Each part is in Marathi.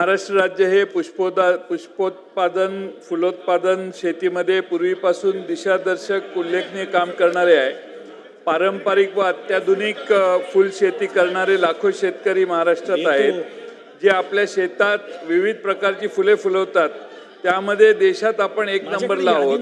महाराष्ट्र राज्य हे पुष्पोदा पुष्पोत्पादन फुलोत्पादन शेतीमध्ये पूर्वीपासून दिशादर्शक उल्लेखनीय काम करणारे आहे. पारंपरिक व अत्याधुनिक फुलशेती करणारे लाखो शेतकरी महाराष्ट्रात आहेत जे आपल्या शेतात विविध प्रकारची फुले फुलवतात. त्यामध्ये देशात आपण एक नंबरला आहोत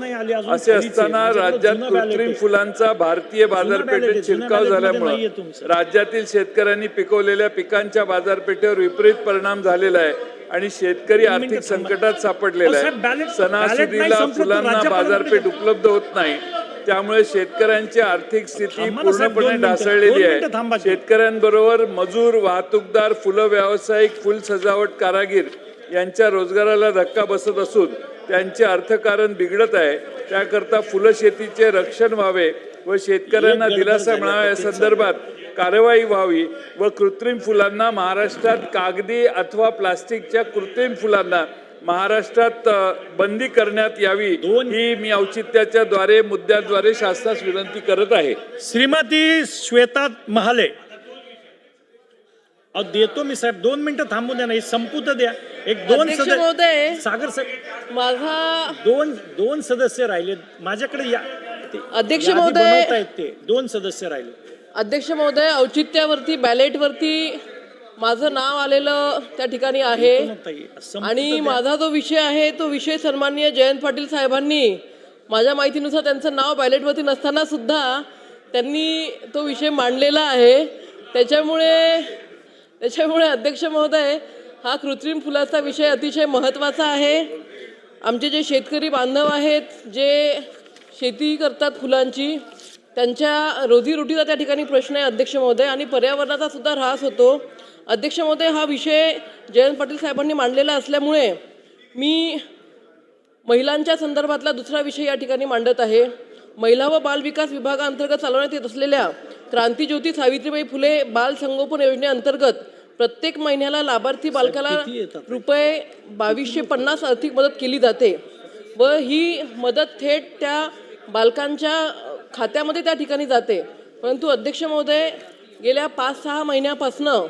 असे. असताना राज्यात कृत्रिम. फुलांचा भारतीय बाजारपेठेत शिरकाव झाल्यामुळे. राज्यातील शेतकऱ्यांनी पिकवलेल्या पिकांच्या बाजारपेठेवर विपरीत परिणाम झालेला आहे आणि शेतकरी आर्थिक. संकटात सापडलेला आहे सणासुदीला फुलांना बाजारपेठ. उपलब्ध होत नाही त्यामुळे शेतकऱ्यांची आर्थिक स्थिती पूर्णपणे. ढासळलेली आहे. शेतकऱ्यांबरोबर मजूर वाहतूकदार फुलं व्यावसायिक फुल सजावट कारागीर यांच्या रोजगाराला धक्का बसत असून त्यांचे अर्थकारण बिघडत आहे. त्याकरता फुलं शेतीचे रक्षण व्हावे व शेतकऱ्यांना दिलासा मिळावा या संदर्भात कारवाई व्हावी व कृत्रिम फुलांना महाराष्ट्रात कागदी अथवा प्लास्टिकच्या कृत्रिम फुलांना महाराष्ट्रात बंदी करण्यात यावी ही मी औचित्याच्या द्वारे मुद्द्याद्वारे शासनास विनंती करत आहे. श्रीमती श्वेता महाले अहो देतो मी साहेब दोन मिनिटं थांबू द्या नाही संपू तर द्या. एक दोन अध्यक्ष सदस्य महोदय सागर साहेब. माझा दोन दोन सदस्य राहिले. माझ्याकडे या ते- अध्यक्ष यादी महोदय- बनवतायत ते. दोन सदस्य राहिले. अध्यक्ष महोदय औचित्यावरती बॅलेटवरती माझं नाव आलेलं त्या ठिकाणी आहे. ताई, संपू तर आणि द्या. माझा जो विषय आहे तो विषय सन्माननीय जयंत पाटील साहेबांनी माझ्या माहितीनुसार त्यांचं नाव बॅलेटवरती नसताना सुद्धा त्यांनी तो विषय मांडलेला आहे. त्याच्यामुळे त्याच्यामुळे अध्यक्ष महोदय हा कृत्रिम फुलाचा विषय अतिशय महत्त्वाचा आहे. आमचे जे शेतकरी बांधव आहेत जे शेती करतात फुलांची त्यांच्या रोजीरोटीचा त्या ठिकाणी प्रश्न आहे अध्यक्ष महोदय आणि पर्यावरणाचा सुद्धा ऱ्हास होतो. अध्यक्ष महोदय हा विषय जयंत पाटील साहेबांनी मांडलेला असल्यामुळे मी महिलांच्या संदर्भातला दुसरा विषय या ठिकाणी मांडत आहे. महिला व बाल विकास विभागाअंतर्गत चालवण्यात येत असलेल्या क्रांतीज्योती सावित्रीबाई फुले बाल संगोपन योजनेअंतर्गत प्रत्येक महिन्याला लाभार्थी बालकाला? रुपये बावीसशे पन्नास आर्थिक मदत केली जाते व ही मदत थेट त्या बालकांच्या खात्यामध्ये त्या ठिकाणी जाते परंतु अध्यक्ष महोदय गेल्या पाच सहा महिन्यापासनं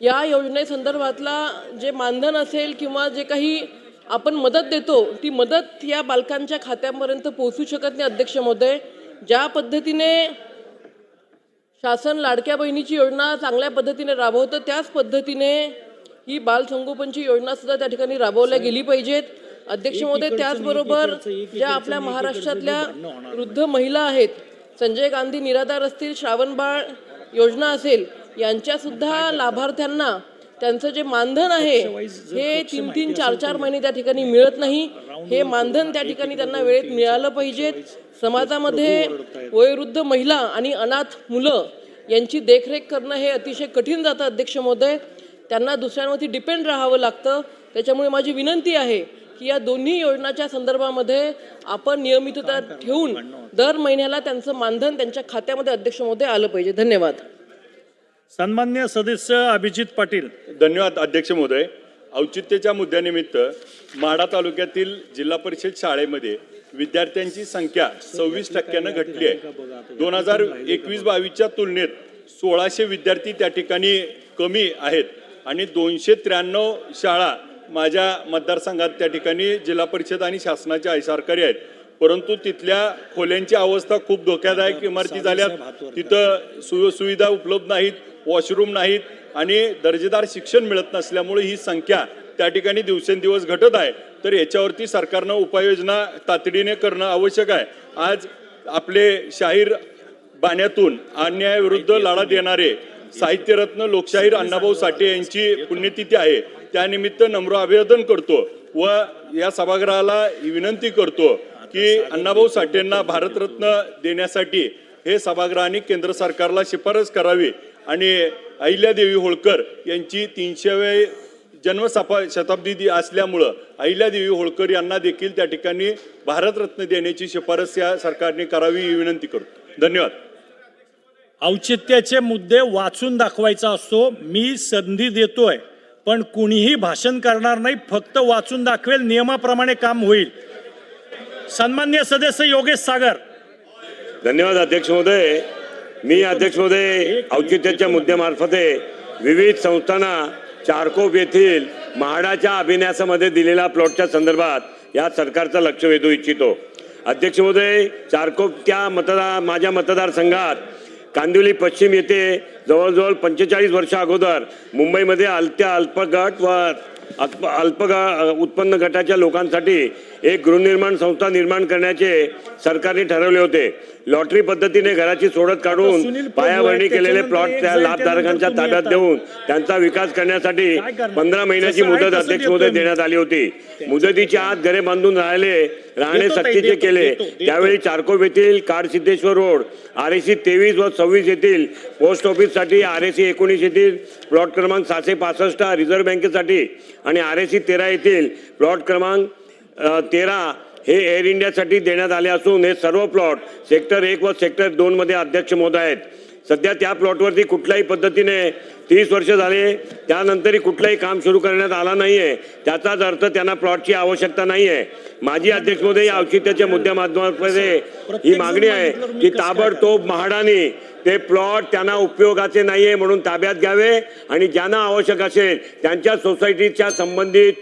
या योजनेसंदर्भातला जे मानधन असेल किंवा जे काही आपण मदत देतो ती मदत या बालकांच्या खात्यापर्यंत पोहोचू शकत नाही अध्यक्ष महोदय ज्या पद्धतीने शासन लाडक्या बहिणीची योजना चांगल्या पद्धतीने राबवतं. त्याच पद्धतीने ही बाल संगोपनची योजना सुद्धा त्या ठिकाणी राबवल्या गेली पाहिजेत. अध्यक्ष महोदय त्याचबरोबर ज्या आपल्या महाराष्ट्रातल्या. वृद्ध महिला आहेत संजय गांधी निराधार असतील श्रावणबाळ योजना असेल यांच्या सुद्धा लाभार्थ्यांना त्यांचं जे मानधन आहे हे तीन तीन चार चार महिने त्या ठिकाणी मिळत नाही. हे मानधन त्या ठिकाणी त्यांना वेळेत मिळालं पाहिजेत. समाजामध्ये वयोवृद्ध महिला आणि अनाथ मुलं यांची देखरेख करणं हे अतिशय कठीण जातं अध्यक्ष महोदय. त्यांना दुसऱ्यांवरती डिपेंड राहावं लागतं. त्याच्यामुळे माझी विनंती आहे की या दोन्ही योजनाच्या संदर्भामध्ये आपण नियमितता ठेवून दर महिन्याला त्यांचं मानधन त्यांच्या खात्यामध्ये अध्यक्ष महोदय आलं पाहिजे. धन्यवाद. सन्मान्य सदस्य अभिजित पाटील. धन्यवाद अध्यक्ष महोदय. औचित्याच्या मुद्द्यानिमित्त माढा तालुक्यातील जिल्हा परिषद शाळेमध्ये विद्यार्थ्यांची संख्या सव्वीस टक्क्यानं घटली आहे. दोन हजार एकवीस बावीसच्या तुलनेत सोळाशे विद्यार्थी त्या ठिकाणी कमी आहेत आणि दोनशे त्र्याण्णव शाळा माझ्या मतदारसंघात त्या ठिकाणी जिल्हा परिषद आणि शासनाच्या सरकारी आहेत. परंतु तिथल्या खोल्यांची अवस्था खूप धोक्यादायक इमारती झाल्यात. तिथं सु सुविधा उपलब्ध नाहीत वॉशरूम नाहीत आणि दर्जेदार शिक्षण मिळत नसल्यामुळे ही संख्या त्या ठिकाणी दिवसेंदिवस घटत आहे. तर याच्यावरती सरकारनं उपाययोजना तातडीने करणं आवश्यक आहे. आज आपले शाहीर बाण्यातून अन्यायाविरुद्ध लढा देणारे साहित्यरत्न लोकशाहीर अण्णाभाऊ साठे यांची पुण्यतिथी आहे. त्यानिमित्त नम्र अभिवादन करतो व या सभागृहाला विनंती करतो. की अण्णाभाऊ साठेंना भारतरत्न देण्यासाठी हे सभागृहाने केंद्र सरकारला शिफारस करावी आणि अहिल्यादेवी होळकर यांची तीनशेवे जन्मसफा शताब्दी असल्यामुळं अहिल्यादेवी होळकर यांना देखील त्या ठिकाणी भारतरत्न देण्याची शिफारस या सरकारने करावी ही विनंती करतो. धन्यवाद. औचित्याचे मुद्दे वाचून दाखवायचा असतो मी संधी देतोय पण कुणीही भाषण करणार नाही फक्त वाचून दाखवेल नियमाप्रमाणे काम होईल. सन्मान्य सदस्य योगेश सागर. धन्यवाद अध्यक्ष महोदय. मी अध्यक्ष महोदय औचित्याच्या मुद्द्यामार्फते विविध संस्थांना चारकोप येथील म्हाडाच्या अभिन्यासामध्ये दिलेल्या प्लॉटच्या संदर्भात या सरकारचं लक्ष वेधू इच्छितो. अध्यक्ष महोदय चारकोप मतदार माझ्या मतदारसंघात कांदिवली पश्चिम येथे जवळजवळ पंचेचाळीस वर्ष अगोदर मुंबईमध्ये अल्त्या अल्पगट व अल्प अल्प उत्पन्न गटाच्या लोकांसाठी एक गृहनिर्माण संस्था निर्माण करण्याचे सरकारने ठरवले होते लॉटरी पद्धतीने घराची सोडत काढून पायाभरणी केलेले प्लॉट त्या लाभधारकांच्या ताब्यात. देऊन त्यांचा विकास करण्यासाठी? पंधरा महिन्याची मुदत अध्यक्ष महोदय. देण्यात आली होती मुदतीच्या आत घरे बांधून राहिले राहणे सक्तीचे केले. त्यावेळी चारकोप येथील सिद्धेश्वर रोड आर एसी तेवीस व सव्वीस येथील पोस्ट ऑफिससाठी आर एसी एकोणीस येथील प्लॉट क्रमांक सहाशे पासष्ट रिझर्व्ह बँकेसाठी आणि आर एसी तेरा येथील प्लॉट क्रमांक तेरा हे एअर इंडियासाठी देण्यात आले असून हे सर्व प्लॉट सेक्टर एक व सेक्टर दोन मध्ये अध्यक्ष महोदय आहेत. सध्या त्या प्लॉटवरती कुठल्याही पद्धतीने तीस वर्ष झाले त्यानंतरही कुठलंही काम सुरू करण्यात आला नाहीये. त्याचाच अर्थ त्यांना प्लॉटची आवश्यकता नाहीये. माझी अध्यक्ष महोदय या औचित्याच्या मुद्द्या माध्यमामध्ये ही मागणी आहे की ताबडतोब म्हाडाने ते प्लॉट त्यांना उपयोगाचे नाहीये म्हणून ताब्यात घ्यावे आणि ज्यांना आवश्यक असेल त्यांच्या सोसायटीच्या संबंधित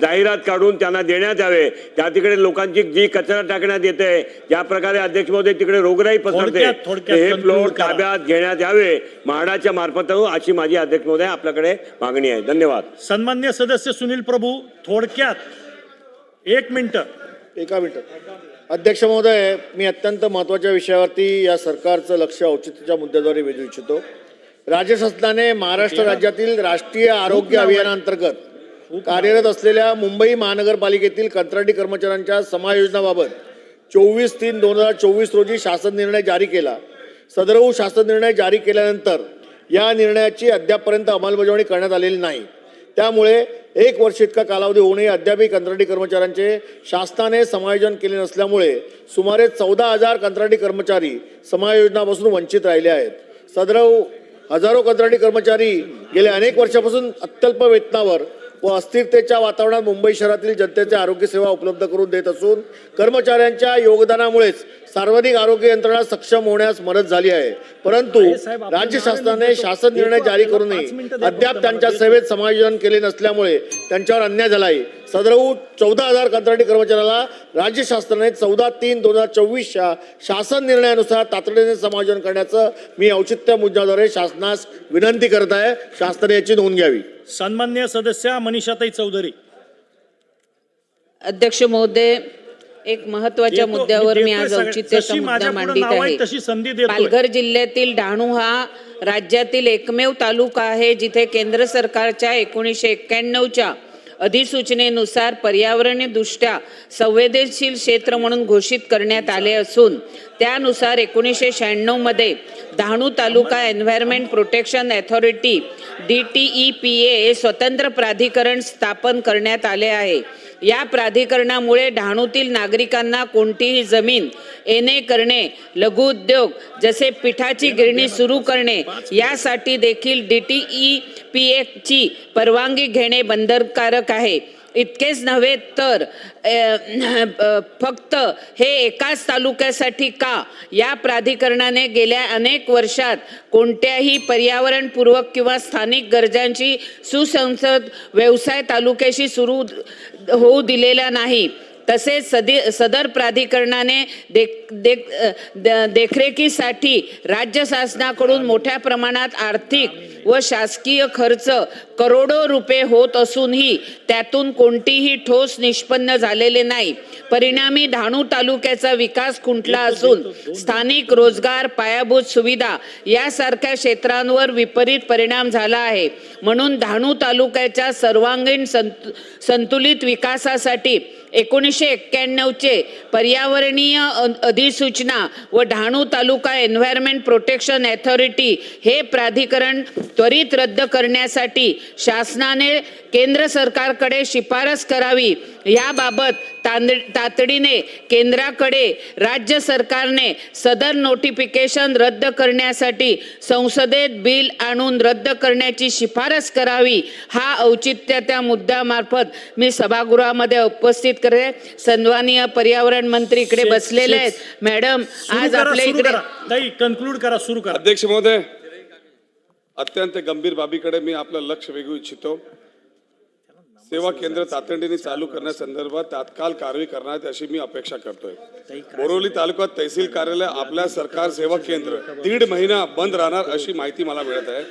जाहिरात काढून त्यांना देण्यात यावे. त्या तिकडे लोकांची जी कचरा टाकण्यात येते ज्या प्रकारे अध्यक्ष महोदय तिकडे रोगराई पसरते हे प्लॉट. ताब्यात घेण्यात यावे. म्हाडाच्या मार्फत अशी माझी अध्यक्ष महोदय आपल्याकडे मागणी आहे. धन्यवाद. सन्मान्य सदस्य सुनील प्रभू थोडक्यात एक मिनिट. एका मिनिटात अध्यक्ष महोदय मी अत्यंत महत्त्वाच्या विषयावरती या सरकारचं लक्ष औचित्याच्या मुद्द्याद्वारे वेधू इच्छितो. राज्य शासनाने महाराष्ट्र राज्यातील राष्ट्रीय आरोग्य अभियानांतर्गत कार्यरत असलेल्या मुंबई महानगरपालिकेतील कंत्राटी कर्मचाऱ्यांच्या समायोजनाबाबत चोवीस तीन दोन हजार चोवीस रोजी शासन निर्णय जारी केला. सदरऊ शासन निर्णय जारी केल्यानंतर या निर्णयाची अद्यापपर्यंत अंमलबजावणी करण्यात आलेली नाही. त्यामुळे एक वर्ष इतका कालावधी होऊनही अद्यापही कंत्राटी कर्मचाऱ्यांचे शासनाने समायोजन केले नसल्यामुळे सुमारे चौदा हजार कंत्राटी कर्मचारी समायोजनापासून वंचित राहिले आहेत. सदरव हजारो कंत्राटी कर्मचारी गेल्या अनेक वर्षापासून अत्यल्प वेतनावर व अस्थिरतेच्या वातावरणात मुंबई शहरातील जनतेचे आरोग्य सेवा उपलब्ध करून देत असून कर्मचाऱ्यांच्या योगदानामुळेच सार्वजनिक आरोग्य यंत्रणा सक्षम होण्यास मदत झाली आहे. परंतु राज्य शासनाने. शासन निर्णय जारी करूनही अद्याप त्यांच्या. सेवेत समायोजन केले नसल्यामुळे त्यांच्यावर अन्याय झाला आहे सदरऊ चौदा हजार कंत्राटी कर्मचाऱ्याला राज्य शासनाने चौदा तीन दोन हजार चोवीसच्या शासन निर्णयानुसार तातडीने समायोजन करण्याचं मी औचित्य मुद्द्याद्वारे शासनास विनंती करत आहे. शासनाने याची नोंद घ्यावी. सन्मान्य सदस्य मनीषाताई चौधरी. अध्यक्ष महोदय एक महत्त्वाच्या मुद्द्यावर मी आज औचित्याचा जशी मुद्दा मांडित आहे. पालघर जिल्ह्यातील डहाणू हा राज्यातील एकमेव तालुका आहे जिथे केंद्र सरकारच्या एकोणीसशे एक्क्याण्णवच्या अधिसूचनेनुसार पर्यावरणीय दृष्ट्या संवेदनशील क्षेत्र म्हणून घोषित करण्यात आले असून त्यानुसार एकोणीसशे शहाण्णवमध्ये Dahanu taluka environment protection authority D T E P A स्वतंत्र प्राधिकरण स्थापन करण्यात आले आहे. या प्राधिकरणामुळे डहाणूतील नागरिकांना कोणतीही जमीन येणे करणे लघुउद्योग जसे पिठाची गिरणी सुरू करणे यासाठी देखील डी टी ई पी एफची परवानगी घेणे बंधनकारक आहे. इतकेच नव्हे तर फक्त हे एकाच तालुक्यासाठी का? या प्राधिकरणाने गेल्या अनेक वर्षात कोणत्याही पर्यावरणपूर्वक किंवा स्थानिक गरजांची सुसंसद व्यवसाय तालुक्याशी सुरू होऊ दिलेला नाही. तसेच सदी सदर प्राधिकरणाने देख देख देखरेखीसाठी राज्य शासनाकडून मोठ्या प्रमाणात आर्थिक व शासकीय खर्च करोडो रुपये होत असूनही त्यातून कोणतीही ठोस निष्पन्न झालेले नाही. परिणामी डहाणू तालुक्याचा विकास खुंटला असून स्थानिक रोजगार पायाभूत सुविधा यासारख्या क्षेत्रांवर विपरीत परिणाम झाला आहे. म्हणून डहाणू तालुक्याच्या सर्वांगीण संतु संतुलित विकासासाठी एकोणीसशे एक्क्याण्णवचे पर्यावरणीय अधिसूचना व Dahanu taluka environment protection authority हे प्राधिकरण त्वरित रद्द करण्यासाठी शासनाने केंद्र सरकारकडे शिफारस करावी. याबाबत तांद तातडीने केंद्राकडे राज्य सरकारने सदर नोटिफिकेशन रद्द करण्यासाठी संसदेत बिल आणून रद्द करण्याची शिफारस करावी. हा औचित्य त्या मुद्द्यामार्फत मी सभागृहामध्ये उपस्थित करते सन्माननीय पर्यावरण मंत्री इकडे बसलेले आहेत. मॅडम आज आपल्या इकडे कन्क्लूड करा सुरू करा. अध्यक्ष महोदय अत्यंत गंभीर बाबीकडे मी आपलं लक्ष वेधू इच्छितो. सेवा केंद्र तातडीने चालू करण्यासंदर्भात तात्काळ कारवाई करण्यात अशी मी अपेक्षा करतोय. बोरिवली तालुक्यात तहसील कार्यालय आपल्या सरकार सेवा केंद्र दीड महिना बंद राहणार अशी माहिती मला मिळत आहे.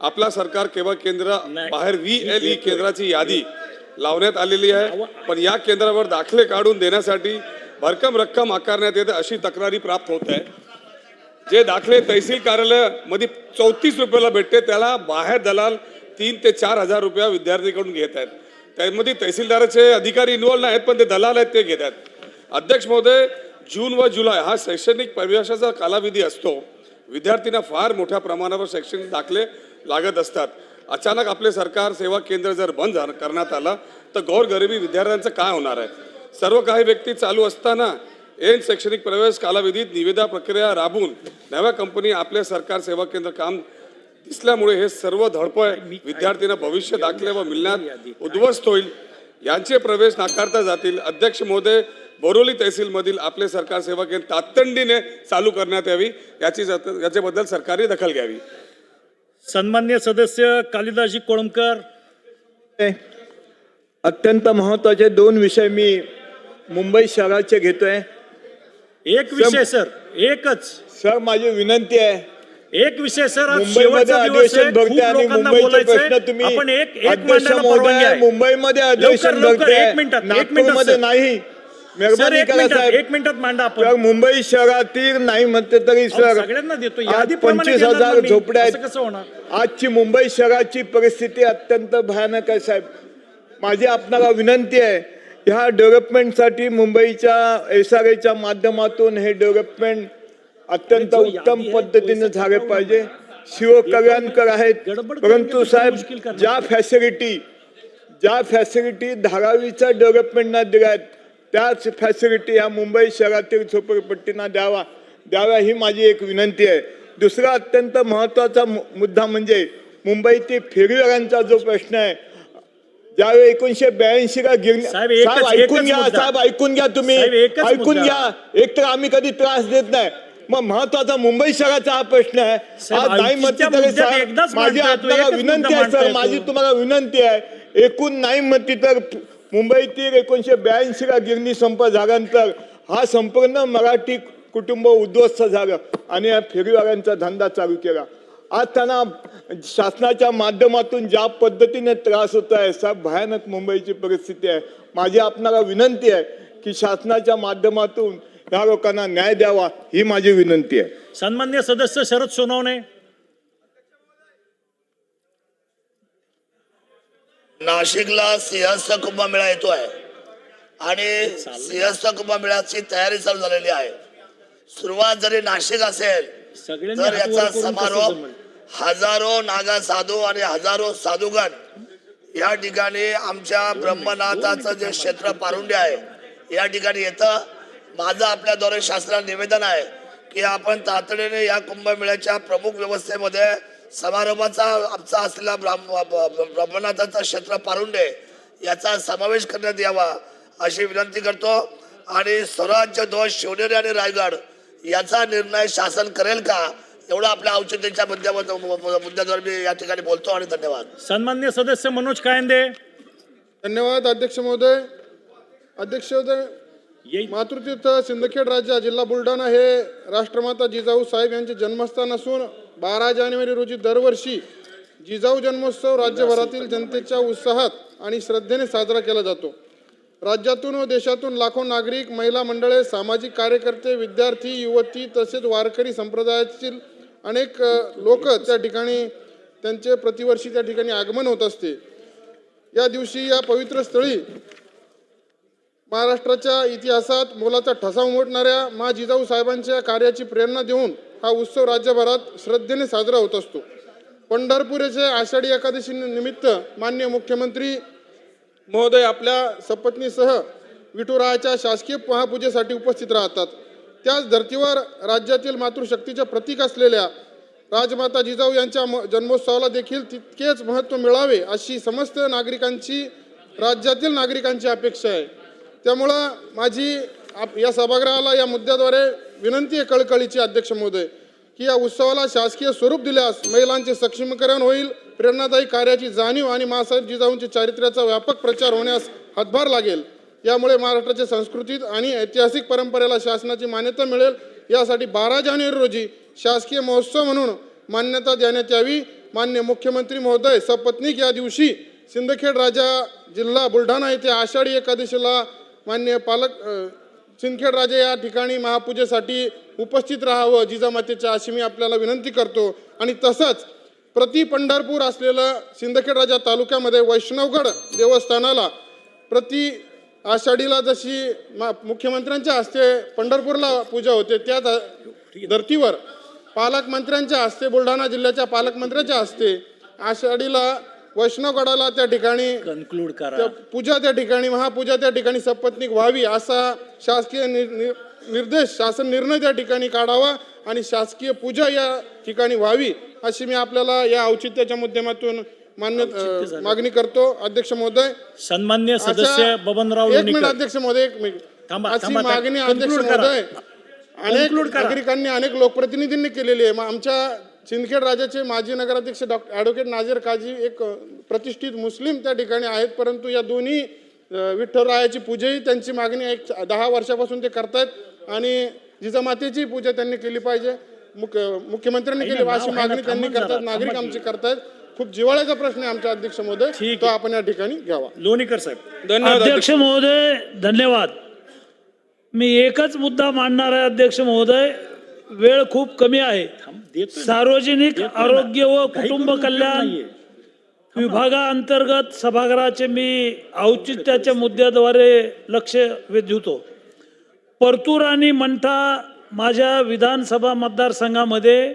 आपला सरकार सेवा केंद्र बाहेर व्ही एल ई केंद्राची यादी लावण्यात आलेली आहे. पण या केंद्रावर दाखले काढून देण्यासाठी भरकम रक्कम आकारण्यात येते अशी तक्रारी प्राप्त होत आहे. जे दाखले तहसील कार्यालयामध्ये चौतीस रुपयाला भेटते त्याला बाहेर दलाल तीन ते चार हजार रुपया विद्यार्थीकडून घेत आहेत. त्यामध्ये तहसीलदाराचे अधिकारी इन्व्हॉल्व आहेत पण ते दलाल आहेत ते घेत आहेत. अध्यक्ष महोदय जून व जुलै हा शैक्षणिक प्रवेशाचा कालावधी असतो. विद्यार्थ्यांना फार मोठ्या प्रमाणावर शैक्षणिक दाखले लागत असतात. अचानक आपले सरकार सेवा केंद्र जर बंद करण्यात आलं तर गोरगरिबी विद्यार्थ्यांचं काय होणार आहे? सर्व काही व्यक्ती चालू असताना एन शैक्षणिक प्रवेश कालावधीत निविदा प्रक्रिया राबवून नव्या कंपनी आपले सरकार सेवा केंद्र काम दिसल्यामुळे हे सर्व धडपड विद्यार्थ्यांना भविष्य दाखले व मिळण्यात उद्ध्वस्त होईल. यांचे प्रवेश नाकारता जातील. अध्यक्ष महोदय बोरोली तहसीलमधील आपले सरकार सेवा केंद्र तातडीने चालू करण्यात यावी. याची याच्याबद्दल सरकारने दखल घ्यावी. सन्मान्य सदस्य कालिदासजी कोळंबकर. अत्यंत महत्त्वाचे दोन विषय मी मुंबई शहराचे घेतोय. एक विषय सर एकच. सर माझी विनंती आहे. एक विषय सर. मुंबईमध्ये अधिवेशन भरते आणि मुंबईचे प्रश्न तुम्ही आपण एक एक मुंबईमध्ये अधिवेशन भरते नागपूरमध्ये. नाही. मेहरबानी एक करा मिनिटात साहेब. एक मिनिटात मांडा आपण. मुंबई शहरातील नाही म्हणते तरी सर सगळ्यांना देतो. आज यादीप्रमाणे पंचवीस हजार. झोपड्या आहेत. कसं होणार? आजची मुंबई शहराची परिस्थिती अत्यंत भयानक आहे साहेब. माझी आपणाला विनंती आहे ह्या डेव्हलपमेंटसाठी मुंबईच्या एस आर एच्या माध्यमातून हे डेव्हलपमेंट अत्यंत जो उत्तम यादी आहे, पद्धतीने पैसा झाले. पाहिजे. शिवकल्याणकर आहेत. गडबड परंतु साहेब मुश्किल करणार. ज्या फॅसिलिटी ज्या फॅसिलिटी धारावीच्या डेव्हलपमेंटना दिल्या आहेत त्याच फॅसिलिटी ह्या मुंबई शहरातील झोपडपट्टींना द्यावा. द्याव्या ही माझी एक विनंती आहे. दुसरा अत्यंत महत्त्वाचा मु- मुद्दा म्हणजे मुंबईतील फेरीवाल्यांचा जो प्रश्न आहे ज्यावेळी एकोणीशे ब्याऐंशी ला गिरणी साहेब, ऐकून घ्या. साहेब ऐकून घ्या तुम्ही. ऐकून. घ्या. एक तर आम्ही कधी त्रास देत नाही. मग महत्त्वाचा मुंबई शहराचा हा प्रश्न आहे. आज नाही माझी आपल्याला विनंती आहे सर. माझी तुम्हाला विनंती आहे. एकूण नाही म्हणती तर मुंबईतील एकोणीशे ब्याऐंशीला गिरणी संप झाल्यानंतर हा संपूर्ण मराठी कुटुंब उद्ध्वस्त झालं आणि या फेरीवाल्यांचा धंदा चालू केला. आज त्यांना शासनाच्या माध्यमातून ज्या पद्धतीने त्रास होत आहे साहेब भयानक मुंबईची परिस्थिती आहे. माझी आपणाला विनंती आहे की शासनाच्या माध्यमातून या लोकांना न्याय द्यावा ही माझी विनंती आहे. सन्मान्य सदस्य शरद सोनवणे नाशिकला सिंहस्थ कुंभमेळा येतो आहे आणि सिंहस्थ कुंभमेळ्याची तयारी चालू झालेली आहे. सुरुवात जरी नाशिक असेल तर याचा समारोप? हजारो नागा साधू आणि हजारो साधुगण या ठिकाणी आमच्या ब्रह्मनाथाचं जे क्षेत्र पारुंडे आहे या ठिकाणी येतं. माझं आपल्याद्वारे शासनाला निवेदन आहे की आपण तातडीने या कुंभमेळ्याच्या प्रमुख व्यवस्थेमध्ये समारंभाचा आमचा असलेला ब्राह्म ब्रह्मनाथाचं क्षेत्र पारुंडे याचा समावेश करण्यात यावा अशी विनंती करतो. आणि स्वराज्य ध्वज शिवनेरी आणि रायगड याचा निर्णय शासन करेल का? एवढा आपल्या औचित्याच्या मुद्द्यावर मुद्द्याद्वारे मी या ठिकाणी बोलतो आणि धन्यवाद. सन्मान्य सदस्य मनोज कायंदे. धन्यवाद अध्यक्ष महोदय. अध्यक्ष महोदय मातृतीर्थ सिंदखेड राज्य जिल्हा बुलढाणा हे राष्ट्रमाता जिजाऊ साहेब यांचे जन्मस्थान असून बारा जानेवारी रोजी दरवर्षी जिजाऊ जन्मोत्सव राज्यभरातील जनतेच्या उत्साहात आणि श्रद्धेने साजरा केला जातो. राज्यातून व देशातून लाखो नागरिक महिला मंडळे सामाजिक कार्यकर्ते विद्यार्थी युवती तसेच वारकरी संप्रदायातील अनेक लोक त्या ठिकाणी त्यांचे प्रतिवर्षी त्या ठिकाणी आगमन होत असते. या दिवशी या पवित्र स्थळी महाराष्ट्राच्या इतिहासात मोलाचा ठसा उमटणाऱ्या मा जिजाऊ साहेबांच्या कार्याची प्रेरणा देऊन हा उत्सव राज्यभरात श्रद्धेने साजरा होत असतो. पंढरपूर येथे आषाढी एकादशी निमित्त मान्य मुख्यमंत्री महोदय आपल्या सपत्नीसह विठुरायाच्या शासकीय महापूजेसाठी उपस्थित राहतात. त्याच धर्तीवर राज्यातील मातृशक्तीचे प्रतीक असलेल्या राजमाता जिजाऊ यांच्या म- जन्मोत्सवाला देखील तितकेच महत्त्व मिळावे अशी समस्त नागरिकांची राज्यातील नागरिकांची अपेक्षा आहे. त्यामुळं माझी आप या सभागृहाला या मुद्द्याद्वारे विनंती आहे कळकळीची अध्यक्ष महोदय की या उत्सवाला शासकीय स्वरूप दिल्यास महिलांचे सक्षमीकरण होईल प्रेरणादायी कार्याची जाणीव आणि मासाहेब जिजाऊंच्या चारित्र्याचा व्यापक प्रचार होण्यास हातभार लागेल. यामुळे महाराष्ट्राच्या संस्कृतीत आणि ऐतिहासिक परंपरेला शासनाची मान्यता मिळेल. यासाठी बारा जानेवारी रोजी शासकीय महोत्सव म्हणून मान्यता देण्यात यावी. मान्य मुख्यमंत्री महोदय सपत्नीक या दिवशी सिंदखेड राजा जिल्हा बुलढाणा येथे आषाढी एकादशीला मान्य पालक सिंदखेड राजा या ठिकाणी महापूजेसाठी उपस्थित राहावं जिजामातेच्या अशी मी आपल्याला विनंती करतो. आणि तसंच प्रति पंढरपूर असलेलं सिंदखेड राजा तालुक्यामध्ये वैष्णवगड देवस्थानाला प्रति आषाढीला जशी मा- मुख्यमंत्र्यांच्या हस्ते पंढरपूरला पूजा होते त्या धर्तीवर पालकमंत्र्यांच्या हस्ते बुलढाणा जिल्ह्याच्या पालकमंत्र्यांच्या हस्ते आषाढीला वैष्णवगडाला त्या ठिकाणी कन्क्लूड करा. त्या पूजा त्या ठिकाणी महापूजा त्या ठिकाणी सपत्नीक व्हावी असा शासकीय निर- निर- निर्देश शासन निर्णय त्या ठिकाणी काढावा आणि शासकीय पूजा या ठिकाणी व्हावी अशी मी आपल्याला या औचित्याच्या माध्यमातून मान्य अ, मागणी करतो. अध्यक्ष महोदय. सन्मान्य सदस्य अशा- बबनराव एक मिनिट लोणीकर. अध्यक्ष महोदय एक मिनिट. थांबा, अशी थांबा, मागणी अध्यक्ष करा. महोदय. अनेक Conclude करा. नागरिकांनी अनेक लोकप्रतिनिधींनी केलेली आहे. मग आमच्या सिंदखेड राजाचे माजी नगराध्यक्ष डॉक्टर ॲडव्होकेट नाझीर काजी एक प्रतिष्ठित मुस्लिम त्या ठिकाणी आहेत परंतु या दोन्ही विठ्ठलरायाची पूजाही त्यांची मागणी एक दहा वर्षापासून ते करतायत आणि जिजामातेची पूजा त्यांनी केली पाहिजे. मुख्य मुख्यमंत्र्यांनी केली अशी मागणी त्यांनी करतात नागरिक आमची करतायत. खूप जिव्हाळ्याचा प्रश्न आहे आमच्या अध्यक्ष महोदय तो आपण या ठिकाणी घ्यावा. लोणीकर साहेब. अध्यक्ष. महोदय धन्यवाद. मी एकच मुद्दा मांडणार आहे अध्यक्ष महोदय वेळ खूप कमी आहे. सार्वजनिक आरोग्य व कुटुंब कल्याण. विभागाअंतर्गत सभागृहाचे मी औचित्याच्या मुद्द्याद्वारे लक्ष वेधतो. परतूर आणि मंठा माझ्या विधानसभा मतदारसंघामध्ये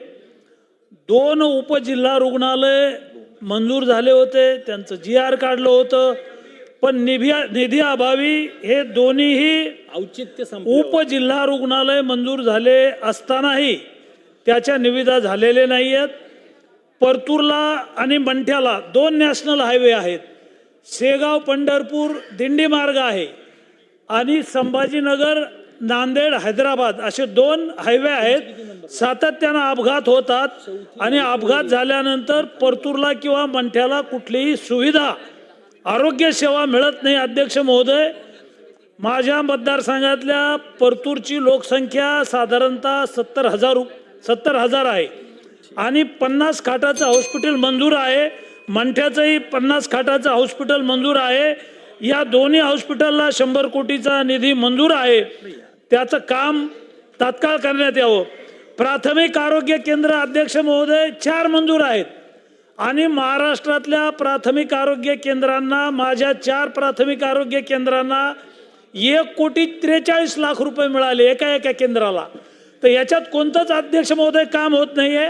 दोन उपजिल्हा रुग्णालय मंजूर झाले होते. त्यांचं जी आर काढलं होतं. पण निधी निधी अभावी हे दोन्हीही औचित्य उपजिल्हा रुग्णालय मंजूर झाले असतानाही त्याच्या निविदा झालेल्या नाही आहेत परतूरला आणि मंठ्याला दोन नॅशनल हायवे आहेत. शेगाव पंढरपूर दिंडी मार्ग आहे. आणि संभाजीनगर नांदेड हैदराबाद असे दोन हायवे आहेत. सातत्यानं अपघात होतात आणि अपघात झाल्यानंतर परतूरला किंवा मंठ्याला कुठलीही सुविधा आरोग्य सेवा मिळत नाही अध्यक्ष महोदय. माझ्या मतदारसंघातल्या परतूरची लोकसंख्या साधारणतः सत्तर हजार सत्तर हजार आहे. आणि पन्नास खाटाचं हॉस्पिटल मंजूर आहे. मंठ्याचंही पन्नास खाटाचं हॉस्पिटल मंजूर आहे. या दोन्ही हॉस्पिटलला शंभर कोटीचा निधी मंजूर आहे. त्याचं काम तात्काळ करण्यात यावं. प्राथमिक आरोग्य केंद्र अध्यक्ष महोदय चार मंजूर आहेत. आणि महाराष्ट्रातल्या प्राथमिक आरोग्य केंद्रांना माझ्या चार प्राथमिक आरोग्य केंद्रांना एक कोटी त्रेचाळीस लाख रुपये मिळाले एका एका केंद्राला. तर याच्यात कोणतंच अध्यक्ष महोदय काम होत नाहीये.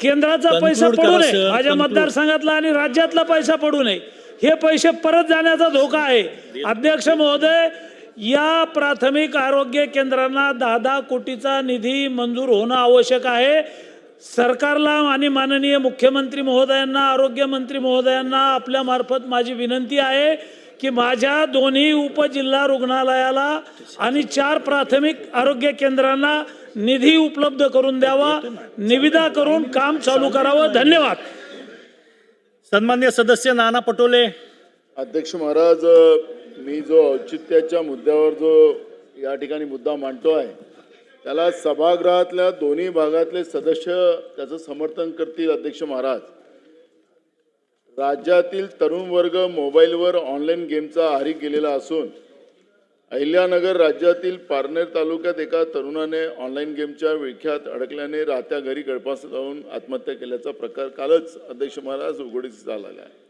केंद्राचा पैसा पडू नये. माझ्या. मतदारसंघातला आणि राज्यातला पैसा पडू नये. हे पैसे परत जाण्याचा धोका आहे. अध्यक्ष महोदय या प्राथमिक आरोग्य केंद्रांना दहा दहा कोटीचा निधी मंजूर होणं आवश्यक आहे. सरकारला आणि माननीय मुख्यमंत्री महोदयांना आरोग्यमंत्री महोदयांना आपल्या मार्फत माझी विनंती आहे की माझ्या दोन्ही उपजिल्हा रुग्णालयाला आणि चार प्राथमिक आरोग्य केंद्रांना निधी उपलब्ध करून द्यावा निविदा करून काम चालू करावं. धन्यवाद. सन्मान्य सदस्य नाना पटोले. अध्यक्ष महाराज मी जो औचित्याच्या मुद्द्यावर जो या ठिकाणी मुद्दा मांडतो आहे त्याला सभागृहातल्या दोन्ही भागातले सदस्य त्याचं समर्थन करतील अध्यक्ष महाराज. राज्यातील तरुण वर्ग मोबाईलवर ऑनलाईन गेमचा आहारी गेलेला असून अहिल्यानगर राज्यातील पारनेर तालुक्यात एका तरुणाने ऑनलाईन गेमच्या विळख्यात अडकल्याने राहत्या घरी गळपास लावून आत्महत्या केल्याचा प्रकार कालच अध्यक्ष महाराज उघडीस झालेला आहे.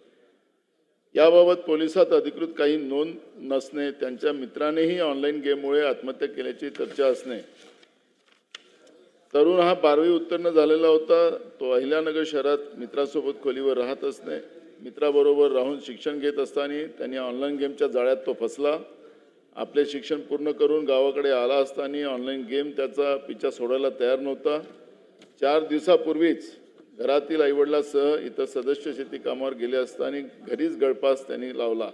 याबाबत पोलिसात अधिकृत काही नोंद नसणे त्यांच्या मित्रानेही ऑनलाईन गेममुळे आत्महत्या केल्याची चर्चा असणे तरुण हा बारावी उत्तीर्ण झालेला होता. तो अहिल्यानगर शहरात मित्रासोबत खोलीवर राहत असणे मित्राबरोबर राहून शिक्षण घेत असताना त्यांनी ऑनलाईन गेमच्या जाळ्यात तो फसला. आपले शिक्षण पूर्ण करून गावाकडे आला असताना ऑनलाईन गेम त्याचा पिच्छा सोडायला तयार नव्हता. चार दिवसापूर्वीच घरातील आईवडिलासह इतर सदस्य शेती कामावर गेले असताना घरीच गळपास त्यांनी लावला.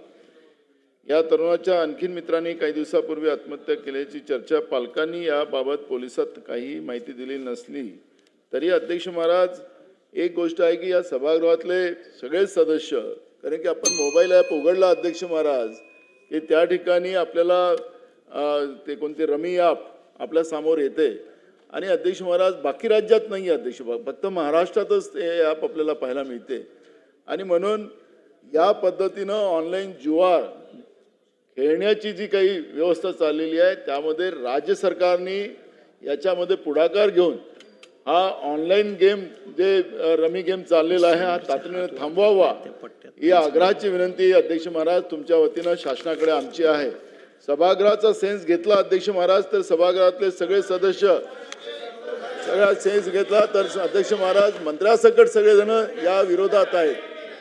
या तरुणाच्या आणखीन मित्रांनी काही दिवसापूर्वी आत्महत्या केल्याची चर्चा पालकांनी याबाबत पोलिसात काही माहिती दिली नसली. तरी अध्यक्ष महाराज एक गोष्ट आहे की या सभागृहातले सगळेच सदस्य कारण की आपण मोबाईल ॲप उघडला अध्यक्ष महाराज की त्या ठिकाणी आपल्याला ते कोणते रमी ॲप आपल्यासमोर येते. आणि अध्यक्ष महाराज बाकी राज्यात नाही आहे अध्यक्ष फक्त महाराष्ट्रातच ते ॲप आपल्याला पाहायला मिळते. आणि म्हणून या पद्धतीनं ऑनलाईन जुवार खेळण्याची जी काही व्यवस्था चाललेली आहे त्यामध्ये राज्य सरकारने याच्यामध्ये पुढाकार घेऊन हा ऑनलाईन गेम जे रमी गेम चाललेला आहे हा तातडीने थांबवावा ही आग्रहाची विनंती अध्यक्ष महाराज तुमच्या वतीनं शासनाकडे आमची आहे. सभागृहाचा सेन्स घेतला अध्यक्ष महाराज तर सभागृहातले सगळे सदस्य सगळा सेन्स घेतला तर अध्यक्ष महाराज मंत्र्यासकट सगळेजण या विरोधात आहेत.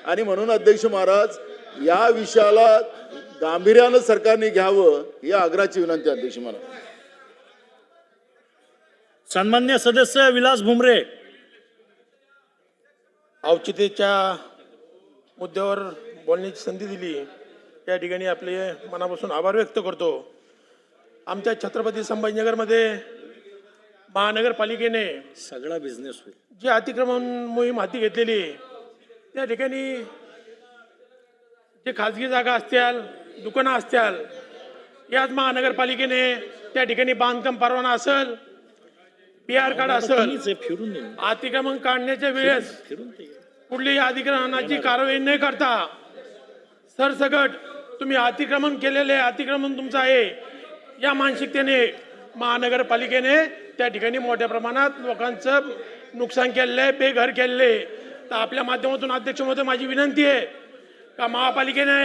आणि म्हणून अध्यक्ष महाराज या विषयाला गांभीर्यानं सरकारने घ्यावं ही आग्रहाची विनंती अध्यक्ष महाराज सन्मान्य सदस्य विलास भुमरे. औचित्यच्या मुद्द्यावर बोलण्याची संधी दिली. या ठिकाणी आपले मनापासून आभार व्यक्त करतो. आमच्या छत्रपती संभाजीनगरमध्ये महानगरपालिकेने सगळा बिझनेस होईल. जी अतिक्रमण मोहीम हाती घेतलेली आहे, त्या ठिकाणी जे खाजगी जागा असतील दुकानं असतील. याच महानगरपालिकेने त्या ठिकाणी बांधकाम परवाना असेल पी आर कार्ड असेल फिरून अतिक्रमण काढण्याच्या वेळेस कुठलीही अतिक्रमणाची कारवाई न करता सरसकट तुम्ही अतिक्रमण केलेले अतिक्रमण तुमचं आहे. या मानसिकतेने महानगरपालिकेने त्या ठिकाणी मोठ्या प्रमाणात लोकांचं नुकसान केलेलं आहे बेघर केलेलं आहे. तर आपल्या माध्यमातून अध्यक्ष महोदय माझी विनंती आहे का महापालिकेने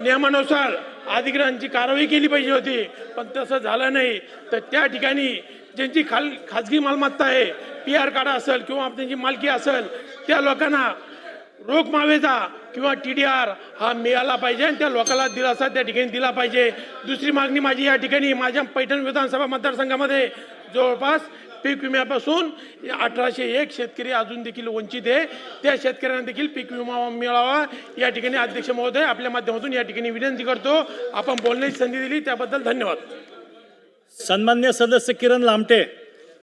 नियमानुसार अधिग्रहांची कारवाई केली पाहिजे होती पण तसं झालं नाही. तर त्या ठिकाणी ज्यांची खाल खाजगी मालमत्ता आहे पी आर कार्ड असेल किंवा त्यांची मालकी असेल त्या लोकांना रोख मावेचा किंवा टी डी आर हा मिळाला पाहिजे आणि त्या लोकांना दिलासा त्या ठिकाणी दिला पाहिजे. दुसरी मागणी माझी या ठिकाणी माझ्या पैठण विधानसभा मतदारसंघामध्ये जवळपास पीक विम्यापासून अठराशे एक शेतकरी अजून देखील वंचित आहे. त्या शेतकऱ्यांना देखील पीक विमा मिळावा. या ठिकाणी अध्यक्ष महोदय आपल्या माध्यमातून या ठिकाणी विनंती करतो. आपण बोलण्याची संधी दिली त्याबद्दल धन्यवाद. सन्मान्य सदस्य किरण लामटे.